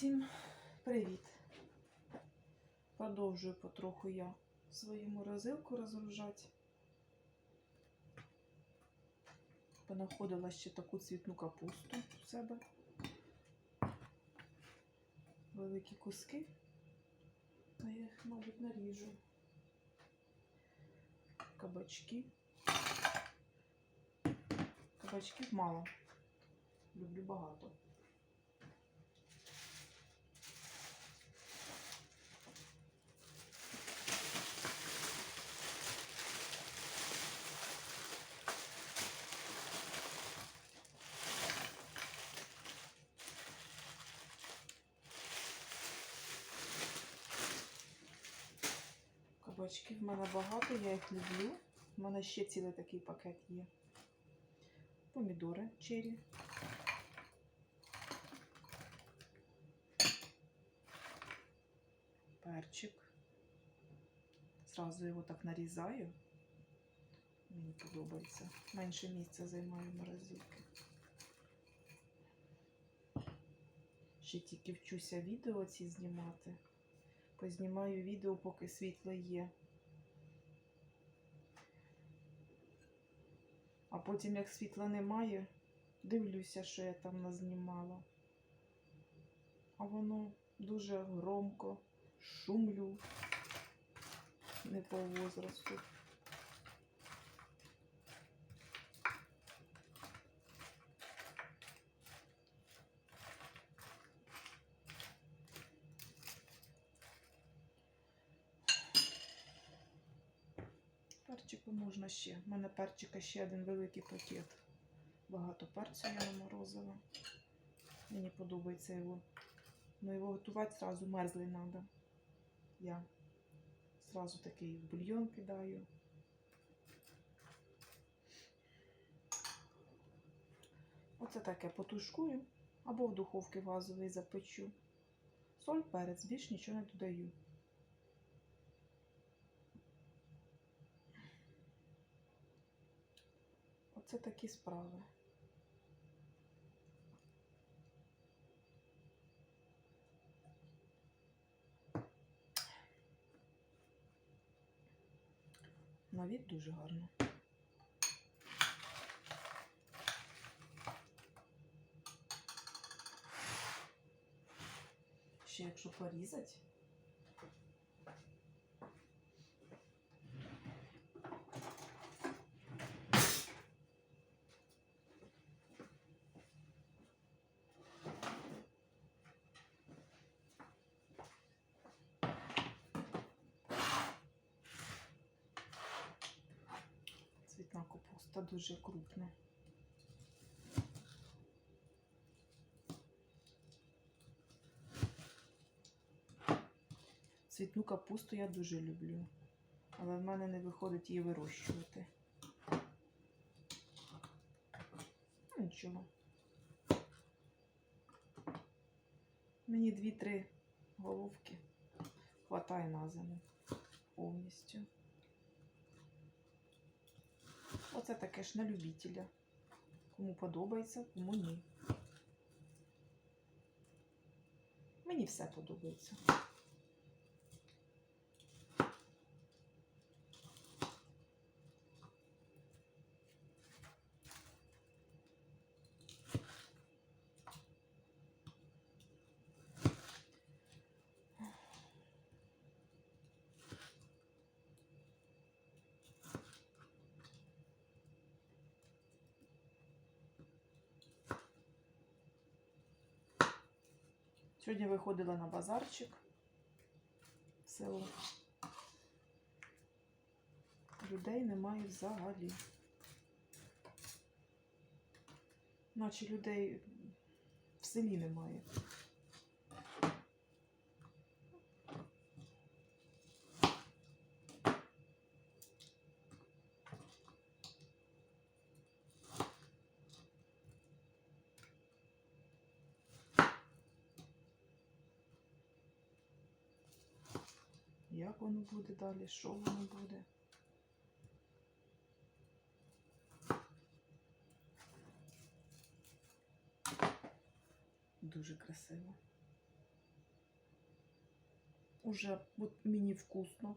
Всім привіт! Продовжую потроху я свою морозилку розгружати. Понаходила ще таку цвітну капусту у себе. Великі куски. Я їх, мабуть, наріжу. Кабачки. Кабачків мало. Люблю багато. Кабачків в мене багато, я їх люблю. У мене ще цілий такий пакет є. Помідори чері. Перчик. Зразу його так нарізаю. Мені подобається. Менше місця займаю морозилки. Ще тільки вчуся відео ці знімати. Познімаю відео, поки світло є. А потім, як світла немає, дивлюся, що я там назнімала. А воно дуже громко, шумлю, не по возрасту. Перчику можна ще. У мене перчика ще один великий пакет. Багато перцю я наморозила. Мені подобається його. Ну його готувати зразу мерзлий треба. Я зразу такий в бульйон кидаю. Оце таке потушкую або в духовці газовий запечу. Соль, перець, більш нічого не додаю. Оце такі справи. На дуже гарно. Ще якщо порізати. Капуста дуже крупна. Цвітну капусту я дуже люблю, але в мене не виходить її вирощувати. Ну, нічого. Мені дві-три головки хватає на зиму повністю. Оце таке ж на любителя. Кому подобається, кому ні. Мені все подобається. Сьогодні виходила на базарчик в село. Людей немає взагалі. Наче людей в селі немає. як воно буде далі, що воно буде. Дуже красиво. Уже от мені вкусно.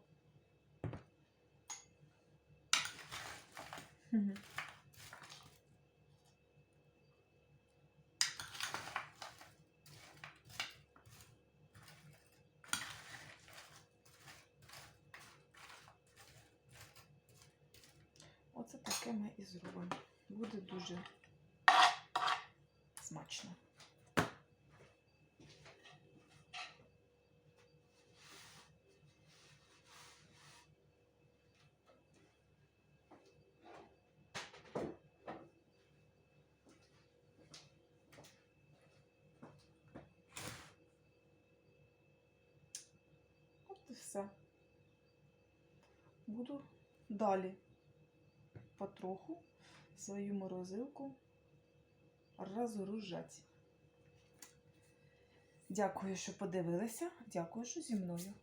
Угу. Оце таке ми і зробимо. Буде дуже смачно. Все. Буду далі потроху свою морозилку розгружати. Дякую, що подивилися. Дякую, що зі мною.